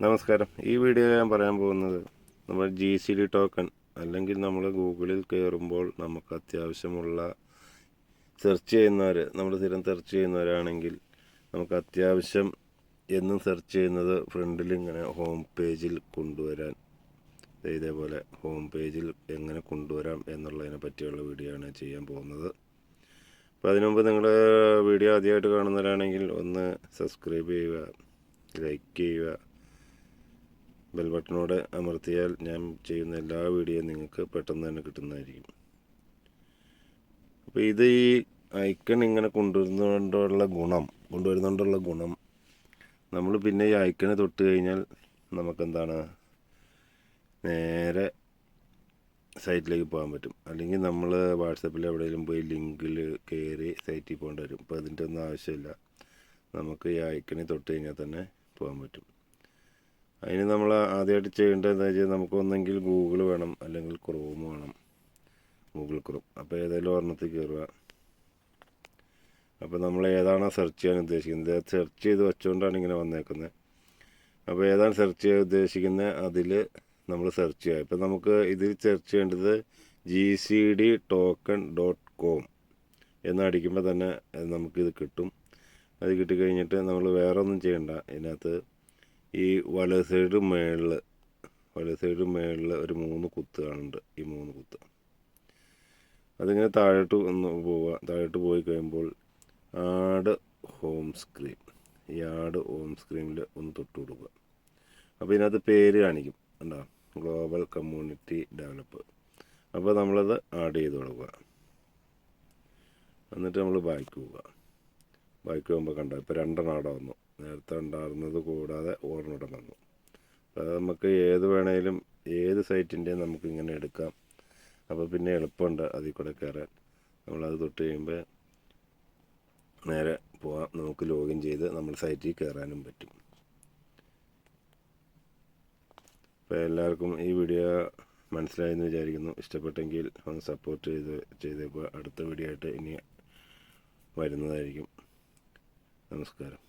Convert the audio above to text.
നമസ്കാരം. ഈ വീഡിയോ ഞാൻ പറയാൻ പോകുന്നത് നമ്മൾ ജി സി ഡി ടോക്കൺ അല്ലെങ്കിൽ നമ്മൾ ഗൂഗിളിൽ കയറുമ്പോൾ നമുക്ക് അത്യാവശ്യമുള്ള സെർച്ച് ചെയ്യുന്നവർ നമ്മൾ സ്ഥിരം സെർച്ച് ചെയ്യുന്നവരാണെങ്കിൽ നമുക്ക് അത്യാവശ്യം എന്നും സെർച്ച് ചെയ്യുന്നത് ഫ്രണ്ടിൽ ഇങ്ങനെ ഹോം പേജിൽ കൊണ്ടുവരാൻ ഇതേപോലെ ഹോം പേജിൽ എങ്ങനെ കൊണ്ടുവരാം എന്നുള്ളതിനെ പറ്റിയുള്ള വീഡിയോ ആണ് ചെയ്യാൻ പോകുന്നത്. അപ്പോൾ അതിനുമുമ്പ് നിങ്ങൾ വീഡിയോ ആദ്യമായിട്ട് കാണുന്നവരാണെങ്കിൽ ഒന്ന് സബ്സ്ക്രൈബ് ചെയ്യുക ലൈക്ക് ചെയ്യുക ബെൽ ബട്ടണോട് അമർത്തിയാൽ ഞാൻ ചെയ്യുന്ന എല്ലാ വീഡിയോയും നിങ്ങൾക്ക് പെട്ടെന്ന് തന്നെ കിട്ടുന്നതായിരിക്കും. അപ്പോൾ ഇത് ഈ ഐക്കൺ ഇങ്ങനെ കൊണ്ടുവരുന്നതുകൊണ്ടുള്ള ഗുണം കൊണ്ടുവരുന്നതുകൊണ്ടുള്ള ഗുണം നമ്മൾ പിന്നെ ഈ ഐക്കണ് തൊട്ട് കഴിഞ്ഞാൽ നമുക്കെന്താണ്? നേരെ സൈറ്റിലേക്ക് പോകാൻ പറ്റും. അല്ലെങ്കിൽ നമ്മൾ വാട്സപ്പിൽ എവിടെയെങ്കിലും പോയി ലിങ്കിൽ കയറി സൈറ്റിൽ പോകേണ്ടി വരും. അപ്പോൾ അതിന്റെ ഒന്നും ആവശ്യമില്ല. നമുക്ക് ഈ ഐക്കണി തൊട്ട് കഴിഞ്ഞാൽ തന്നെ പോകാൻ പറ്റും. അതിന് നമ്മൾ ആദ്യമായിട്ട് ചെയ്യേണ്ടത് എന്താ വെച്ചാൽ നമുക്ക് ഒന്നെങ്കിൽ ഗൂഗിൾ വേണം അല്ലെങ്കിൽ ക്രോം വേണം. ഗൂഗിൾ ക്രോം അപ്പോൾ ഏതെങ്കിലും ഒരെണ്ണത്തിൽ കയറുക അപ്പോൾ നമ്മൾ ഏതാണോ സെർച്ച് ചെയ്യാൻ ഉദ്ദേശിക്കുന്നത്. സെർച്ച് ചെയ്ത് വെച്ചുകൊണ്ടാണ് ഇങ്ങനെ വന്നേക്കുന്നത്. അപ്പോൾ ഏതാണ് സെർച്ച് ചെയ്യാൻ ഉദ്ദേശിക്കുന്നത്? അതിൽ നമ്മൾ സെർച്ച് ചെയ്യുക. ഇപ്പം നമുക്ക് ഇതിൽ സെർച്ച് ചെയ്യേണ്ടത് G C D token dot com എന്നടിക്കുമ്പോൾ തന്നെ നമുക്കിത് കിട്ടും. അത് കിട്ടിക്കഴിഞ്ഞിട്ട് നമ്മൾ വേറെ ഒന്നും ചെയ്യണ്ട. ഇതിനകത്ത് ഈ വലത് സൈഡ് മേളിൽ വലത് സൈഡ് മേളിൽ ഒരു മൂന്ന് കുത്ത് കാണുന്നുണ്ട് ഈ മൂന്ന് കുത്ത്. അതിങ്ങനെ താഴോട്ട് ഒന്ന് പോവുക. താഴോട്ട് പോയി കഴിയുമ്പോൾ ആട് ഹോം സ്ക്രീൻ ഈ ആട് ഹോം സ്ക്രീനിൽ ഒന്ന് തൊട്ട് കൊടുക്കുക. അപ്പോൾ ഇതിനകത്ത് പേര് കാണിക്കും. ഉണ്ടോ ഗ്ലോബൽ കമ്മ്യൂണിറ്റി ഡെവലപ്പ് അപ്പോൾ നമ്മളത് ആഡ് ചെയ്ത് കൊടുക്കുക. എന്നിട്ട് നമ്മൾ ബാക്കി പോവുക. ബാക്ക് പോകുമ്പോൾ കണ്ടോ? ഇപ്പോൾ രണ്ടെണ്ണം അവിടെ വന്നു. നേരത്തെ ഉണ്ടായിരുന്നത് കൂടാതെ ഒരെണ്ണം വന്നു. അത് നമുക്ക് ഏത് വേണേലും ഏത് സൈറ്റിന്റെയും നമുക്ക് ഇങ്ങനെ എടുക്കാം. അപ്പോൾ പിന്നെ എളുപ്പമുണ്ട് അതിൽ കൂടെ കയറാൻ. നമ്മളത് തൊട്ട് കഴിയുമ്പോൾ നേരെ പോവാം. നമുക്ക് ലോഗിൻ ചെയ്ത് നമ്മൾ സൈറ്റിൽ കയറാനും പറ്റും. അപ്പോൾ എല്ലാവർക്കും ഈ വീഡിയോ മനസ്സിലായെന്ന് വിചാരിക്കുന്നു. ഇഷ്ടപ്പെട്ടെങ്കിൽ ഒന്ന് സപ്പോർട്ട് ചെയ്ത് ചെയ്തേക്കുക. അടുത്ത വീഡിയോ ആയിട്ട് ഇനി വരുന്നതായിരിക്കും. നമസ്കാരം.